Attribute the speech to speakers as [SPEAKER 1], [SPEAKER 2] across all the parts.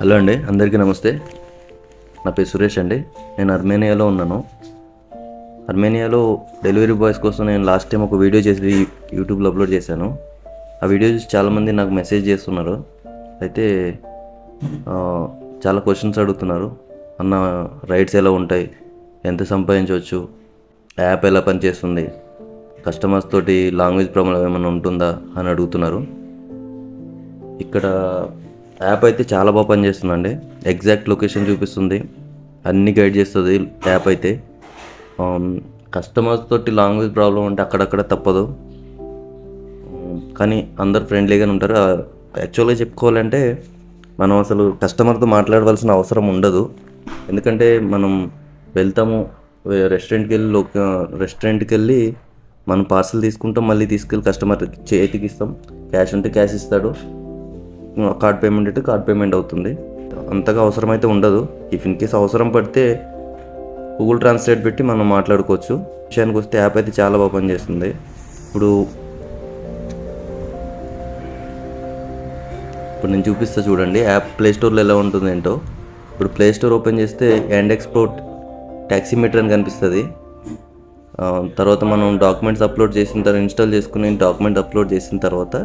[SPEAKER 1] Hello అండి అందరికీ నమస్తే. నా పేరు సురేష్ అండి. నేను అర్మేనియాలో ఉన్నాను. అర్మేనియాలో డెలివరీ బాయ్స్ కోసం నేను లాస్ట్ టైం ఒక వీడియో చేసి యూట్యూబ్లో అప్లోడ్ చేశాను. ఆ వీడియో చూసి చాలామంది నాకు మెసేజ్ చేస్తున్నారు. అయితే చాలా క్వశ్చన్స్ అడుగుతున్నారు. అన్న రైట్స్ ఎలా ఉంటాయి? ఎంత సంపాదించవచ్చు? యాప్ ఎలా పనిచేస్తుంది? కస్టమర్స్ తోటి లాంగ్వేజ్ ప్రాబ్లం ఏమైనా ఉంటుందా? అని అడుగుతున్నారు. ఇక్కడ యాప్ అయితే చాలా బాగా పనిచేస్తుందండి. ఎగ్జాక్ట్ లొకేషన్ చూపిస్తుంది. అన్ని గైడ్ చేస్తుంది యాప్ అయితే. Um, కస్టమర్స్ తోటి లాంగ్వేజ్ ప్రాబ్లం ఉంటే అక్కడక్కడ తప్పదు. Um, కానీ అందరు ఫ్రెండ్లీగానే ఉంటారు. Uh, యాక్చువల్గా చెప్పుకోవాలంటే మనం అసలు కస్టమర్తో మాట్లాడవలసిన అవసరం ఉండదు. ఎందుకంటే మనం వెళ్తాము రెస్టారెంట్కి వెళ్ళి లో రెస్టారెంట్కి uh, వెళ్ళి మనం పార్సల్ తీసుకుంటాం మళ్ళీ తీసుకెళ్ళి కస్టమర్ చేతికి ఇస్తాం. క్యాష్ ఉంటే క్యాష్ ఇస్తాడు. కార్డ్ పేమెంట్ అయితే కార్డ్ పేమెంట్ అవుతుంది. అంతగా అవసరం అయితే ఉండదు. ఇఫ్ ఇన్ కేస్ అవసరం పడితే గూగుల్ ట్రాన్స్లేట్ పెట్టి మనం మాట్లాడుకోవచ్చు. విషయానికి వస్తే యాప్ అయితే చాలా బాగా పనిచేస్తుంది. ఇప్పుడు ఇప్పుడు నేను చూపిస్తా చూడండి. యాప్ ప్లేస్టోర్లో ఎలా ఉంటుంది ఏంటో ఇప్పుడు ప్లే స్టోర్ ఓపెన్ చేస్తే ఎండ్ ఎక్స్పోర్ట్ ట్యాక్సీ మీటర్ అని కనిపిస్తుంది. తర్వాత మనం డాక్యుమెంట్స్ అప్లోడ్ చేసిన తర్వాత ఇన్స్టాల్ చేసుకుని డాక్యుమెంట్ అప్లోడ్ చేసిన తర్వాత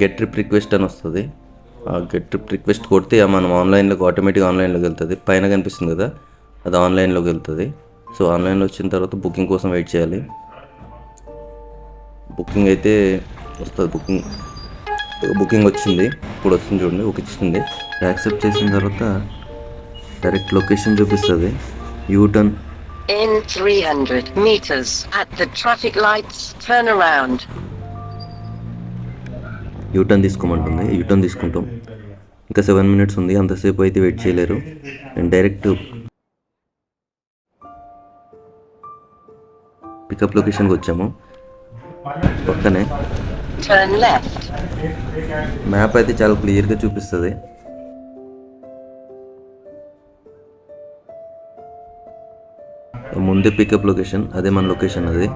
[SPEAKER 1] గెట్ ట్రిప్ రిక్వెస్ట్ అని వస్తుంది. ఆ గెట్ ట్రిప్ రిక్వెస్ట్ కొడితే మనం ఆన్లైన్లోకి ఆటోమేటిక్ ఆన్లైన్లోకి వెళ్తుంది. పైన కనిపిస్తుంది కదా అది ఆన్లైన్లోకి వెళ్తుంది. సో ఆన్లైన్లో వచ్చిన తర్వాత బుకింగ్ కోసం వెయిట్ చేయాలి. బుకింగ్ అయితే వస్తుంది బుకింగ్ బుకింగ్ వచ్చింది ఇప్పుడు వస్తుంది చూడండి ఒక ఇచ్చింది. యాక్సెప్ట్ చేసిన తర్వాత డైరెక్ట్ లొకేషన్ చూపిస్తుంది. U turn
[SPEAKER 2] In 300 meters at the traffic lights, turn around.
[SPEAKER 1] U turn తీసుకోమంటుంది. U turn తీసుకుంటాం. ఇంకా సెవెన్ మినిట్స్ ఉంది. అంతసేపు అయితే వెయిట్ చేయలేరు. నేను డైరెక్ట్ పికప్ లొకేషన్కి వచ్చాము. పక్కనే. మ్యాప్ అయితే చాలా క్లియర్గా చూపిస్తుంది. ముందే పికప్ లొకేషన్ అదే మన లొకేషన్ అది.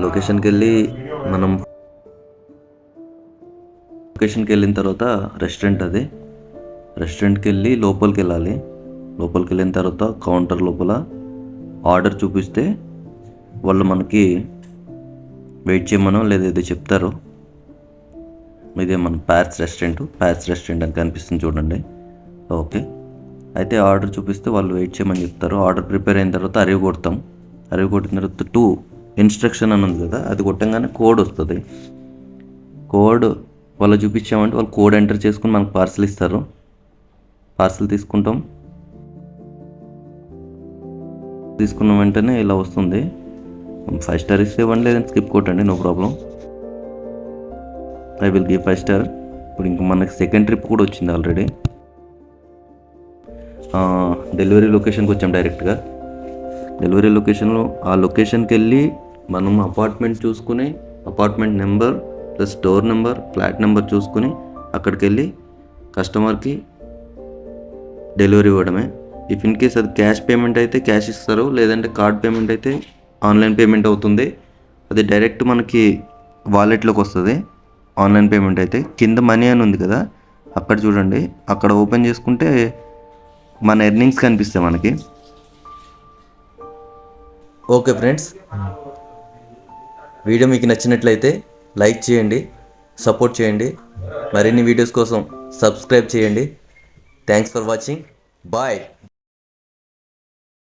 [SPEAKER 1] లొకేషన్కి వెళ్ళి మనం లొకేషన్కి వెళ్ళిన తర్వాత రెస్టారెంట్ అది. రెస్టారెంట్కి వెళ్ళి లోపలికి వెళ్ళాలి. లోపలికి వెళ్ళిన తర్వాత కౌంటర్ లోపల ఆర్డర్ చూపిస్తే వాళ్ళు మనకి వెయిట్ చేయమనో లేదా ఏదో చెప్తారు. ఇదే మన ప్యార్స్ రెస్టారెంట్ ప్యార్స్ రెస్టారెంట్ అని కనిపిస్తుంది చూడండి. ఓకే. అయితే ఆర్డర్ చూపిస్తే వాళ్ళు వెయిట్ చేయమని చెప్తారు. ఆర్డర్ ప్రిపేర్ అయిన తర్వాత అరివి కొడతాం. అరివి కొట్టిన తర్వాత టూ ఇన్స్ట్రక్షన్ అని ఉంది కదా అది కొట్టంగానే కోడ్ వస్తుంది. కోడ్ వాళ్ళు చూపించామంటే వాళ్ళు కోడ్ ఎంటర్ చేసుకుని మనకు పార్సల్ ఇస్తారు. పార్సల్ తీసుకుంటాం. తీసుకున్న వెంటనే ఇలా వస్తుంది. ఫైవ్ స్టార్ ఇస్తే ఇవ్వండి లేదంటే స్కిప్ కొట్టండి no problem. I will give five star. ఇప్పుడు ఇంక మనకి సెకండ్ ట్రిప్ కూడా వచ్చింది ఆల్రెడీ. డెలివరీ లొకేషన్కి వచ్చాం డైరెక్ట్గా. డెలివరీ లొకేషన్లో ఆ లొకేషన్కి వెళ్ళి మనం అపార్ట్మెంట్ చూసుకుని apartment number plus store number flat number చూసుకుని అక్కడికి వెళ్ళి కస్టమర్కి డెలివరీ ఇవ్వడమే. ఇఫ్ ఇన్ కేస్ అది క్యాష్ పేమెంట్ అయితే క్యాష్ ఇస్తారు లేదంటే కార్డ్ పేమెంట్ అయితే ఆన్లైన్ పేమెంట్ అవుతుంది. అది డైరెక్ట్ మనకి వాలెట్లోకి వస్తుంది. ఆన్లైన్ పేమెంట్ అయితే. కింద మనీ అని ఉంది కదా అక్కడ చూడండి. అక్కడ ఓపెన్ చేసుకుంటే మన ఎర్నింగ్స్ కనిపిస్తాయి మనకి. ఓకే ఫ్రెండ్స్ వీడియో మీకు నచ్చినట్లయితే లైక్ చేయండి సపోర్ట్ చేయండి. మరిన్ని వీడియోస్ కోసం సబ్స్క్రైబ్ చేయండి. Thanks for watching bye